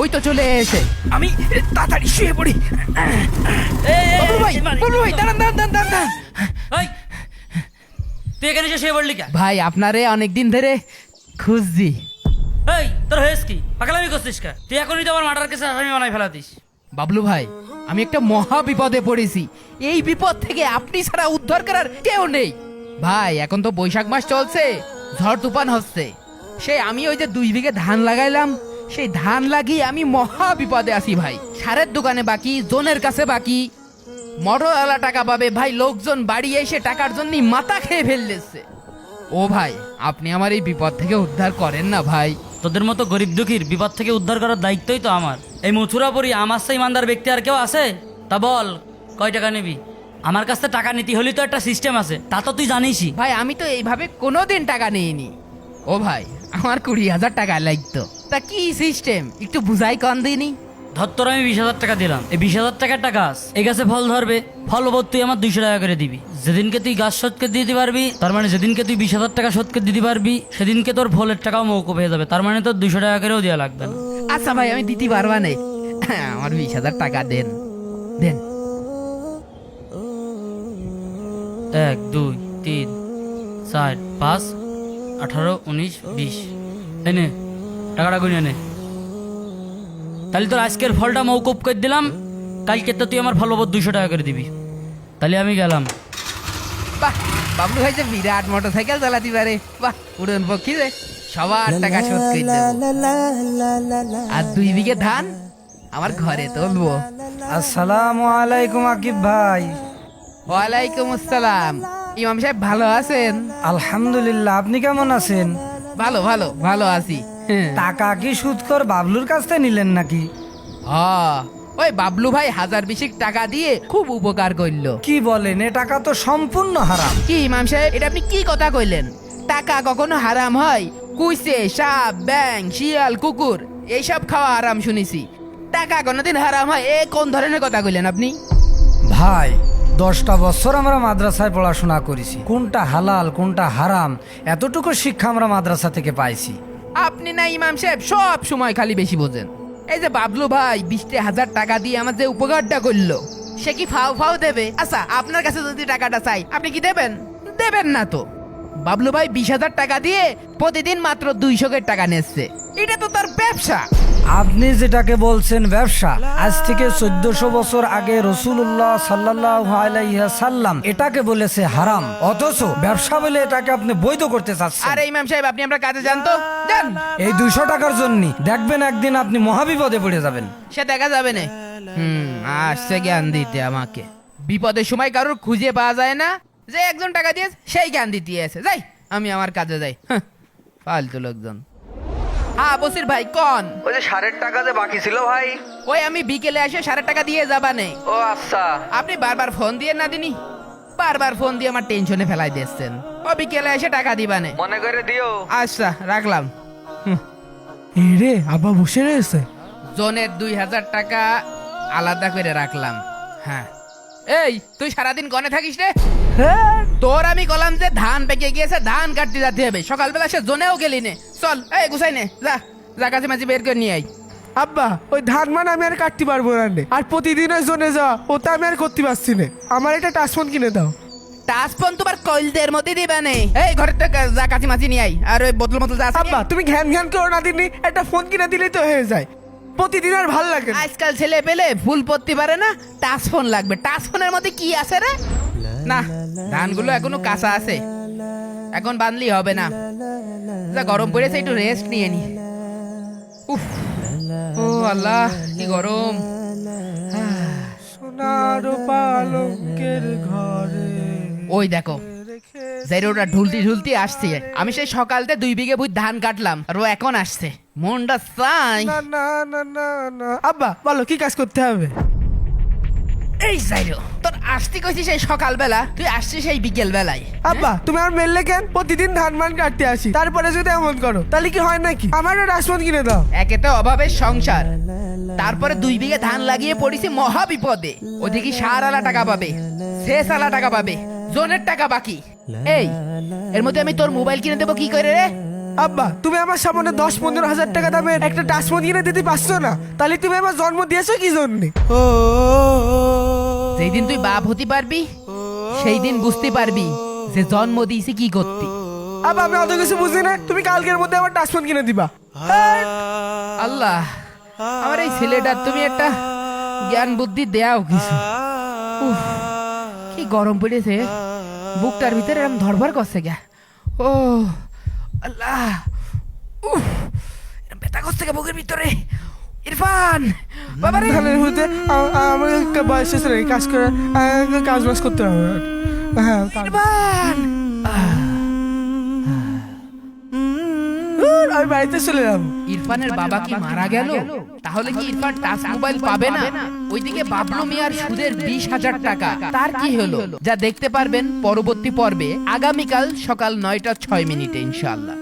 ওই তো চলে এসে। আমি তাড়াতাড়ি শুয়ে পড়ি। বাবলু ভাই বাবলু ভাই দাঁড়ান দাঁড়ান দাঁড়ান। তুই এখানে এসে শুয়ে পড়লি ভাই আপনারে অনেকদিন ধরে খুঁজছি। এই তোর হয়েছ কি? পাগলামি করছিস কে তুই এখনই তো আমার মার্ডার কেসে আসামি বানাই ফেলাতিস। বাবলু ভাই আমি একটা মহা বিপদে পড়েছি। এই বিপদ থেকে আপনি ছাড়া উদ্ধার করার কেউ নেই। ভাই এখন তো বৈশাখ মাস চলছে ঝড় তুফান হচ্ছে। সেই আমি ওই যে দুই বিঘে ধান লাগাইলাম সেই ধান লাগিয়ে আমি মহা বিপদে আছি ভাই। সারের দোকানে বাকি জোনের কাছে বাকি। মোটরওয়ালা টাকা পাবে ভাই লোকজন বাড়ি এসে টাকার জন্য মাথা খেয়ে ফেললেছে। ও ভাই আপনি আমার এই বিপদ থেকে উদ্ধার করেন না ভাই। তোদের মতো গরিব দুঃখীর বিপদ থেকে উদ্ধার করার দায়িত্বই তো আমার। এই মথুরাপুরি আমার সেই ইমানদার ব্যক্তি আর কেউ আছে? তা বল কয় টাকা নিবি? আমার কাছ টাকা নিতে হলে তো একটা সিস্টেম আছে তা তো তুই জানিসই। ভাই আমি তো এইভাবে কোনোদিন টাকা নিইনি। ও ভাই আমার কুড়ি হাজার টাকা লাগতো। তা কি সিস্টেম? একটু বুঝাই কন দিনি। ধর আমি বিশ হাজার টাকা দিলাম। এই বিশ হাজার টাকার টাকা এই গাছে ফল ধরবে। ফল ওপর তুই আমার দুইশো টাকা করে দিবি। যেদিনকে তুই গাছ শোধকে দিতে পারবি তার মানে যেদিনকে তুই বিশ হাজার টাকা শোধকে দিতে পারবি সেদিনকে তোর ফলের টাকাও মৌকুব হয়ে যাবে। তার মানে তোর দুইশো টাকা করেও দেওয়া লাগবে না। আচ্ছা ভাই আমি দিতে পারবা না। আমার বিশ হাজার টাকা দেন। দেন। এক দুই তিন চার পাঁচ আঠারো উনিশ বিশ। এই নে। টাকাটা গুনিয়ে নে। তাহলে তোর আজকের ফলটা মৌকুব করে দিলাম কালকে তো তুই আমার ফল ওপর দুইশো টাকা করে দিবি। তাহলে আমি গেলাম। বাহ বাবলু ভাই যে বিরাট মোটর সাইকেল চালাতে পারে। বাহ উড়ন পক্ষী রে। সবার টাকা শোধ করে দেবো। আর দুই বিঘে ধান আমার ঘরে তুলবো আসসালামু আলাইকুম আকিব ভাই। ওয়ালাইকুম আসসালাম। ইমাম সাহেব ভালো আছেন? আলহামদুলিল্লাহ আপনি কেমন আছেন? ভালো ভালো ভালো আছি। টাকা কি সুদকর বাবলুর কাছ থেকে নিলেন নাকি? হ্যাঁ, ওই বাবলু ভাই হাজার বিশেক টাকা দিয়ে খুব উপকার করল। কি বলেন এ টাকা তো সম্পূর্ণ হারাম। কি ইমাম সাহেব এটা আপনি কি কথা কইলেন? টাকা কখনো হারাম হয়? কুইসে সাপ ব্যাং শিয়াল কুকুর এইসব খাওয়া হারাম শুনেছি। টাকা কোনোদিন হারাম হয় এ কোন ধরনের কথা কইলেন আপনি? ভাই দশটা বছর আমরা মাদ্রাসায় পড়াশোনা করেছি। কোনটা হালাল কোনটা হারাম এতটুকু শিক্ষা আমরা মাদ্রাসা থেকে পাইছি। আপনি না ইমাম সাহেব, সব সময় খালি বেশি বোঝেন। এই যে বাবলু ভাই, বিশটি হাজার টাকা দিয়ে আমার যে উপকারটা করল, সে কি ফাও ফাও দেবে? আচ্ছা আপনার কাছে যদি টাকাটা চাই, আপনি কি দেবেন? দেবেন না তো। বাবলু ভাই বিশ হাজার টাকা দিয়ে প্রতিদিন মাত্র দুইশো টাকা নিচ্ছে। এটা তো তার ব্যবসা। আপনি যেটাকে বলছেন ব্যবসা আজ থেকে চোদ্দশো বছর আগে রসুল্লাহ সাল্লাহ সাল্লাম এটাকে বলেছে হারাম। অথচ ব্যবসা বলে এটাকে আপনি বৈধ করতে চাচ্ছেন। আরে ইমাম সাহেব আপনি আমরা কাজে যান তো। যান। এই দুইশো টাকার জন্য দেখবেন একদিন আপনি মহাবিপদে পড়ে যাবেন। সে দেখা যাবে না। হুম আসছে জ্ঞান দিতে আমাকে। বিপদের সময় কারোর খুঁজে পাওয়া যায় না। যে একজন টাকা দিয়ে সেই জ্ঞান দিতে আছে যাই আমি আমার কাজে যাই। ফালতু লোকজন। হ্যাঁ বসির ভাই কন। ওই যে সারের টাকা যে বাকি ছিল ভাই। ওই আমি বিকেলে এসে সাড়ে টাকা দিয়ে যাবা নে। ও আচ্ছা। আপনি বারবার ফোন দিয়ে না দিনি? বারবার ফোন দিয়ে আমার টেনশনে ফেলাই দিচ্ছেন ও বিকেলে এসে টাকা দিবানে মনে করে দিও। আচ্ছা রাখলাম। হুম। রে আব্বা বসে রয়েছে। জনের দুই হাজার টাকা আলাদা করে রাখলাম। হ্যাঁ। এই তুই সারাদিন গনে থাকিস রে? তোর আমি কলাম যে ধান পেকে গিয়েছে ধান কাটতে যেতে হবে। সকালবেলা সে জোনেও গেলি নে। চল এই গুছাই নে যা যা কাছে মাঝে বের করে নিয়ে আই আব্বা ওই ধান মান আমি আর কাটতে পারব না রে। আর প্রতিদিন ওই জোনে যাওয়া ওটা আমি আর করতে পারছি না। আমার একটা টাচফোন কিনে দাও। টাচপন তোমার কইলদের মধ্যে দিবা নে। এই ঘরের থেকে যা কাছে মাঝে নিয়ে আই আর ওই বোতল মতল যা আছে আব্বা তুমি ঘ্যান ঘ্যান করো না দিনই একটা ফোন কিনে দিলেই তো হয়ে যায়। প্রতিদিন আর ভালো লাগে না। আজকাল ছেলে পেলে ফুল পড়তে পারে না। টাচ ফোন লাগবে। টাচ ফোনের মধ্যে কি আছে রে? না ধানগুলো এখনও কাঁচা আছে। এখন বানলি হবে না। যা গরম পড়েছে একটু রেস্ট নিয়ে নি। উফ ও আল্লাহ কি গরম। সোনার পালঙ্কের ঘরে ওই দেখো জাইরোটা ঢুলতি ঢুলতি আসছে। আমি সেই সকালতে দুই বিঘে বুঝ ধান কাটলাম আর ও এখন আসছে। মনটা চাই। না না না না। আব্বা বলো কি কাজ করতে হবে? এই জাইরো তোর আসতে কইছি সেই সকালবেলা তুই আসছিস সেই বিকেল বেলায় আব্বা তুমি আর মেললে কেন? প্রতিদিন ধান মান কাটতে আসি তারপরে যদি এমন করো তাহলে কি হয় নাকি? আমারও টাচফোন কিনে দাও। একে তো অভাবের সংসার তারপরে দুই বিঘে ধান লাগিয়ে পড়েছি মহা বিপদে ওদিকে সার আলা টাকা পাবে শেষ আলা টাকা পাবে জোনের টাকা বাকি। এই এর মধ্যে আমি তোর মোবাইল কিনে দেবো কি করে রে? আব্বা তুমি আমার সামনে দশ পনেরো হাজার টাকা দামের একটা টাচফোন কিনে দিতে পারছ না তাহলে তুমি আমার জন্ম দিয়েছ কি জন্যে? যেই দিন তুই বাপ হতে পারবি সেই দিন বুঝতে পারবি যে জন্ম দিয়েছি কি করতি আব্বা আমি অত কিছু বুঝি না তুমি কালকের মধ্যে আমার টাচফোন কিনে দিবা। আল্লাহ আমার এই ছেলেটার তুমি একটা জ্ঞান বুদ্ধি দেয়াও কিছু। উফ, কি গরম পড়েছে। বুকটার ভিতরে এরকম ধরভর করছে গা। ও আল্লাহ উফ এরম ব্যথা করছে গা বুকের ভিতরে। ইরফান! বাবারে ধানের মধ্যে আ- আ- আমার বয়স হয়েছে রে, কাজ করে কাজ বাজ করতে হবে। হ্যাঁ ইরফান! আমি বাড়িতে চলে যাব ইরফানের বাবা কি মারা গেল? তাহলে কি ইরফান টাচ মোবাইল পাবে না? ওইদিকে বাবলু মিয়ার সুদের বিশ হাজার টাকা। তার কি হলো? যা দেখতে পারবেন পরবর্তী পর্বে আগামীকাল সকাল নয়টা ছয় মিনিটে ইনশাআল্লাহ।